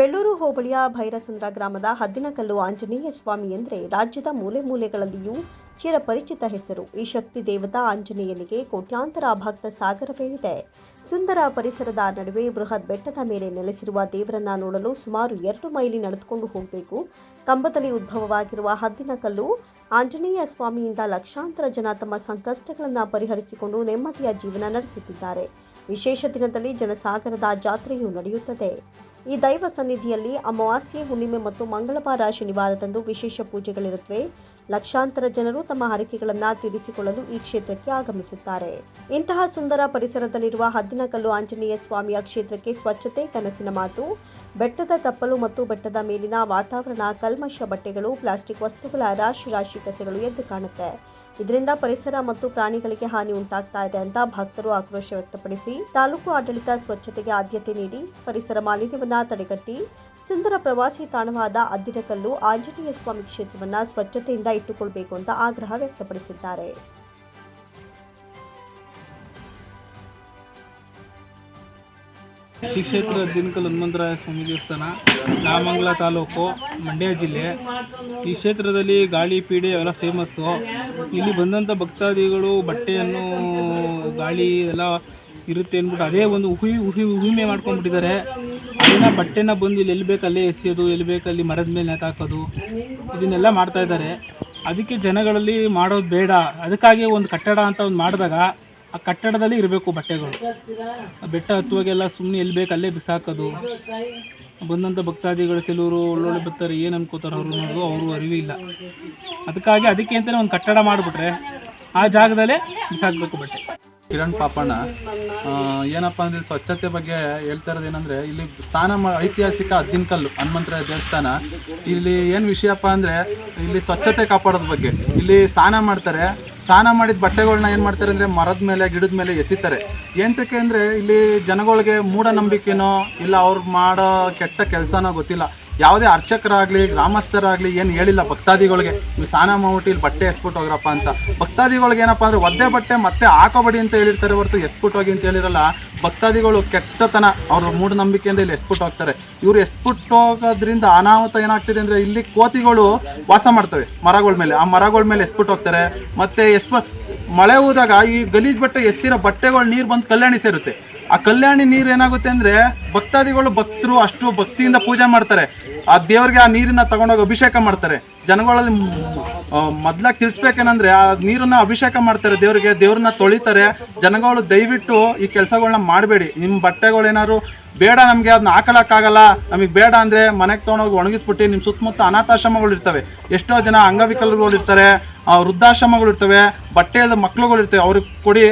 ಬೆಳ್ಳೂರು ಹೋಬಳಿಯ ಭೈರಸಂದ್ರ ಗ್ರಾಮದ ಹದ್ದಿನಕಲ್ಲು ಆಂಜನೇಯ ಸ್ವಾಮಿ ಎಂದರೆ ರಾಜ್ಯದ ಮೂಲೆ ಮೂಲೆಗಳಲ್ಲಿಯೂ ಚಿರಪರಿಚಿತ ಹೆಸರು. ಈ ಶಕ್ತಿ ದೇವತಾ ಆಂಜನೇಯನಿಗೆ ಕೋಟ್ಯಾಂತರ ಭಕ್ತ ಸಾಗರವೇ ಇದೆ. ಸುಂದರ ಪರಿಸರದ ನಡುವೆ ಬೃಹತ್ ಬೆಟ್ಟದ ಮೇಲೆ ನೆಲೆಸಿರುವ ದೇವರನ್ನ ನೋಡಲು ಸುಮಾರು ಎರಡು ಮೈಲಿ ನಡೆದುಕೊಂಡು ಹೋಗಬೇಕು. ಕಂಬದಲ್ಲಿ ಉದ್ಭವವಾಗಿರುವ ಹದ್ದಿನಕಲ್ಲು ಆಂಜನೇಯ ಸ್ವಾಮಿಯಿಂದ ಲಕ್ಷಾಂತರ ಜನ ತಮ್ಮ ಸಂಕಷ್ಟಗಳನ್ನು ಪರಿಹರಿಸಿಕೊಂಡು ನೆಮ್ಮದಿಯ ಜೀವನ ನಡೆಸುತ್ತಿದ್ದಾರೆ. ವಿಶೇಷ ದಿನದಲ್ಲಿ ಜನಸಾಗರದ ಜಾತ್ರೆಯು ನಡೆಯುತ್ತದೆ. ಈ ದೈವ ಸನ್ನಿಧಿಯಲ್ಲಿ ಅಮಾವಾಸ್ಯೆ, ಹುಣ್ಣಿಮೆ ಮತ್ತು ಮಂಗಳವಾರ ಶನಿವಾರದಂದು ವಿಶೇಷ ಪೂಜೆಗಳಿರುತ್ತವೆ. ಲಕ್ಷಾಂತರ ಜನರು ತಮ್ಮ ಹರಕೆಗಳನ್ನು ತೀರಿಸಿಕೊಳ್ಳಲು ಈ ಕ್ಷೇತ್ರಕ್ಕೆ ಆಗಮಿಸುತ್ತಾರೆ. ಇಂತಹ ಸುಂದರ ಪರಿಸರದಲ್ಲಿರುವ ಹದ್ದಿನಕಲ್ಲು ಆಂಜನೇಯ ಸ್ವಾಮಿಯ ಕ್ಷೇತ್ರಕ್ಕೆ ಸ್ವಚ್ಛತೆ, ಕನಸಿನ ಮಾತು, ಬೆಟ್ಟದ ತಪ್ಪಲು ಮತ್ತು ಬೆಟ್ಟದ ಮೇಲಿನ ವಾತಾವರಣ, ಕಲ್ಮಶ ಬಟ್ಟೆಗಳು, ಪ್ಲಾಸ್ಟಿಕ್ ವಸ್ತುಗಳ ರಾಶಿ ರಾಶಿ ಕಸೆಗಳು ಎದ್ದು ಕಾಣುತ್ತೆ. ಇದರಿಂದ ಪರಿಸರ ಮತ್ತು ಪ್ರಾಣಿಗಳಿಗೆ ಹಾನಿ ಉಂಟಾಗ್ತಾ ಇದೆ ಅಂತ ಭಕ್ತರು ಆಕ್ರೋಶ ವ್ಯಕ್ತಪಡಿಸಿ ತಾಲೂಕು ಆಡಳಿತ ಸ್ವಚ್ಛತೆಗೆ ಆದ್ಯತೆ ನೀಡಿ ಪರಿಸರ ಮಾಲಿನ್ಯವನ್ನ ತಡೆಗಟ್ಟಿ ಸುಂದರ ಪ್ರವಾಸಿ ತಾಣವಾದ ಅದ್ದಿನಕಲ್ಲು ಆಂಜನೇಯ ಸ್ವಾಮಿ ಕ್ಷೇತ್ರವನ್ನ ಸ್ವಚ್ಛತೆಯಿಂದ ಇಟ್ಟುಕೊಳ್ಬೇಕು ಅಂತ ಆಗ್ರಹ ವ್ಯಕ್ತಪಡಿಸಿದ್ದಾರೆ. ಶ್ರೀ ಕ್ಷೇತ್ರ ದಿನಕಲ್ ಹನುಮಂತರಾಯ ಸ್ವಾಮಿ ದೇವಸ್ಥಾನ, ನಾಮಂಗಲ ತಾಲೂಕು, ಮಂಡ್ಯ ಜಿಲ್ಲೆ. ಈ ಕ್ಷೇತ್ರದಲ್ಲಿ ಗಾಳಿ, ಪೀಡೆ ಎಲ್ಲ ಫೇಮಸ್ಸು ಇಲ್ಲಿ ಬಂದಂಥ ಭಕ್ತಾದಿಗಳು ಬಟ್ಟೆಯನ್ನು, ಗಾಳಿ ಎಲ್ಲ ಇರುತ್ತೆ ಅಂದ್ಬಿಟ್ಟು ಅದೇ ಒಂದು ಉಹಿ ಉಹಿ, ಉಹಿಮೆ ಮಾಡ್ಕೊಂಡ್ಬಿಟ್ಟಿದ್ದಾರೆ. ಅದನ್ನ ಬಟ್ಟೆನ ಬಂದು ಇಲ್ಲಿ ಎಲ್ಲಿ ಬೇಕಲ್ಲೇ ಎಸೆಯೋದು, ಎಲ್ಲಿ ಬೇಕಲ್ಲಿ ಮರದ ಮೇಲೆ ನೇತಾಕೋದು ಇದನ್ನೆಲ್ಲ ಮಾಡ್ತಾ ಇದ್ದಾರೆ. ಅದಕ್ಕೆ ಜನಗಳಲ್ಲಿ ಮಾಡೋದು ಬೇಡ. ಅದಕ್ಕಾಗಿ ಒಂದು ಕಟ್ಟಡ ಅಂತ ಒಂದು ಮಾಡಿದಾಗ ಆ ಕಟ್ಟಡದಲ್ಲಿ ಇರಬೇಕು ಬಟ್ಟೆಗಳು. ಬೆಟ್ಟ ಹತ್ತುವಾಗೆಲ್ಲ ಸುಮ್ಮನೆ ಎಲ್ಲಿ ಬೇಕು ಅಲ್ಲೇ ಬಿಸಾಕೋದು. ಬಂದಂಥ ಭಕ್ತಾದಿಗಳು ಕೆಲವರು ಒಳ್ಳೊಳ್ಳೆ ಬರ್ತಾರೆ, ಏನು ಅನ್ಕೋತಾರೆ ಅವರು ನೋಡೋದು ಅವರು ಅರಿವಿಲ್ಲ ಅದಕ್ಕಾಗಿ ಅದಕ್ಕೆ ಅಂತಲೇ ಒಂದು ಕಟ್ಟಡ ಮಾಡಿಬಿಟ್ರೆ ಆ ಜಾಗದಲ್ಲೇ ಬಿಸಾಕಬೇಕು ಬಟ್ಟೆ. ಕಿರಣ್ ಪಾಪಣ್ಣ ಏನಪ್ಪ ಅಂದರೆ ಇಲ್ಲಿ ಸ್ವಚ್ಛತೆ ಬಗ್ಗೆ ಹೇಳ್ತಾ ಇರೋದು ಏನಂದರೆ, ಇಲ್ಲಿ ಸ್ಥಾನ ಮಾ- ಐತಿಹಾಸಿಕ ಹದ್ದಿನಕಲ್ಲು ಹನುಮಂತರ ದೇವಸ್ಥಾನ. ಇಲ್ಲಿ ಏನು ವಿಷಯಪ್ಪ ಅಂದರೆ, ಇಲ್ಲಿ ಸ್ವಚ್ಛತೆ ಕಾಪಾಡೋದ್ರ ಬಗ್ಗೆ. ಇಲ್ಲಿ ಸ್ನಾನ ಮಾಡ್ತಾರೆ ಸ್ನಾನ ಮಾಡಿದ ಬಟ್ಟೆಗಳನ್ನ ಏನು ಮಾಡ್ತಾರೆ ಅಂದ್ರೆ ಮರದ ಮೇಲೆ, ಗಿಡದ ಮೇಲೆ ಎಸಿತಾರೆ. ಏಂತಕ್ಕೆ ಅಂದ್ರೆ ಇಲ್ಲಿ ಜನಗಳಿಗೆ ಮೂಢನಂಬಿಕೆನೋ ಇಲ್ಲ ಅವ್ರು ಮಾಡೋ ಕೆಟ್ಟ ಕೆಲಸನೋ ಗೊತ್ತಿಲ್ಲ. ಯಾವುದೇ ಅರ್ಚಕರಾಗಲಿ, ಗ್ರಾಮಸ್ಥರಾಗಲಿ ಏನು ಹೇಳಿಲ್ಲ ಭಕ್ತಾದಿಗಳಿಗೆ. ನೀವು ಸ್ನಾನ ಮಾಡ್ಬಿಟ್ಟು ಇಲ್ಲಿ ಬಟ್ಟೆ ಎಸ್ಬಿಟ್ಟು ಹೋಗ್ರಪ್ಪ ಅಂತ. ಭಕ್ತಾದಿಗಳಿಗೆ ಏನಪ್ಪ ಅಂದರೆ ಒದ್ದೆ ಬಟ್ಟೆ ಮತ್ತೆ ಹಾಕೋಬೇಡಿ ಅಂತ ಹೇಳಿರ್ತಾರೆ ಹೊರತು ಎಸ್ಬಿಟ್ಟು ಹೋಗಿ ಅಂತ ಹೇಳಿರಲ್ಲ, ಭಕ್ತಾದಿಗಳು ಕೆಟ್ಟತನ, ಅವ್ರ ಮೂಢನಂಬಿಕೆಯಿಂದ ಇಲ್ಲಿ ಎಸ್ಬಿಟ್ಟು ಹೋಗ್ತಾರೆ. ಇವರು ಎಸ್ಬಿಟ್ಟು ಹೋಗೋದ್ರಿಂದ ಅನಾಹುತ ಏನಾಗ್ತಿದೆ ಅಂದರೆ ಇಲ್ಲಿ ಕೋತಿಗಳು ವಾಸ ಮಾಡ್ತವೆ ಮರಗಳ ಮೇಲೆ. ಆ ಮರಗಳ ಮೇಲೆ ಎಸ್ಬಿಟ್ಟು ಹೋಗ್ತಾರೆ. ಮತ್ತೆ ಎಸ್ಪ ಮಳೆ ಹೋದಾಗ ಈ ಗಲೀಜ್ ಬಟ್ಟೆ ಎಸ್ತಿರೋ ಬಟ್ಟೆಗಳು ನೀರು ಬಂದು ಕಲ್ಯಾಣಿ ಸೇರುತ್ತೆ. ಆ ಕಲ್ಯಾಣಿ ನೀರು ಏನಾಗುತ್ತೆ ಅಂದರೆ ಭಕ್ತಾದಿಗಳು ಭಕ್ತರು ಅಷ್ಟು ಭಕ್ತಿಯಿಂದ ಪೂಜೆ ಮಾಡ್ತಾರೆ. ಆ ದೇವ್ರಿಗೆ ಆ ನೀರನ್ನ ತಗೊಂಡೋಗಿ ಅಭಿಷೇಕ ಮಾಡ್ತಾರೆ. ಜನಗಳಲ್ಲಿ ಮೊದ್ಲಾಗಿ ತಿಳಿಸ್ಬೇಕೇನಂದ್ರೆ ಆ ನೀರನ್ನ ಅಭಿಷೇಕ ಮಾಡ್ತಾರೆ ದೇವ್ರಿಗೆ, ದೇವ್ರನ್ನ ತೊಳಿತಾರೆ. ಜನಗಳು ದಯವಿಟ್ಟು ಈ ಕೆಲಸಗಳನ್ನ ಮಾಡಬೇಡಿ. ನಿಮ್ಮ ಬಟ್ಟೆಗಳೇನಾದ್ರು ಬೇಡ ನಮಗೆ ಅದನ್ನ ಹಾಕೊಳಕ್ಕಾಗಲ್ಲ. ನಮಗೆ ಬೇಡ ಅಂದರೆ ಮನೆಗೆ ತೊಗೊಂಡೋಗಿ ಒಣಗಿಸ್ಬಿಟ್ಟು ನಿಮ್ಮ ಸುತ್ತಮುತ್ತ ಅನಾಥಾಶ್ರಮಗಳು ಇರ್ತವೆ. ಎಷ್ಟೋ ಜನ ಅಂಗವಿಕಲರುಗಳು ಇರ್ತಾರೆ ವೃದ್ಧಾಶ್ರಮಗಳು ಇರ್ತವೆ ಬಟ್ಟೆ ಇಲ್ಲದ ಮಕ್ಳುಗಳು ಇರ್ತವೆ ಅವ್ರಿಗೆ ಕೊಡಿ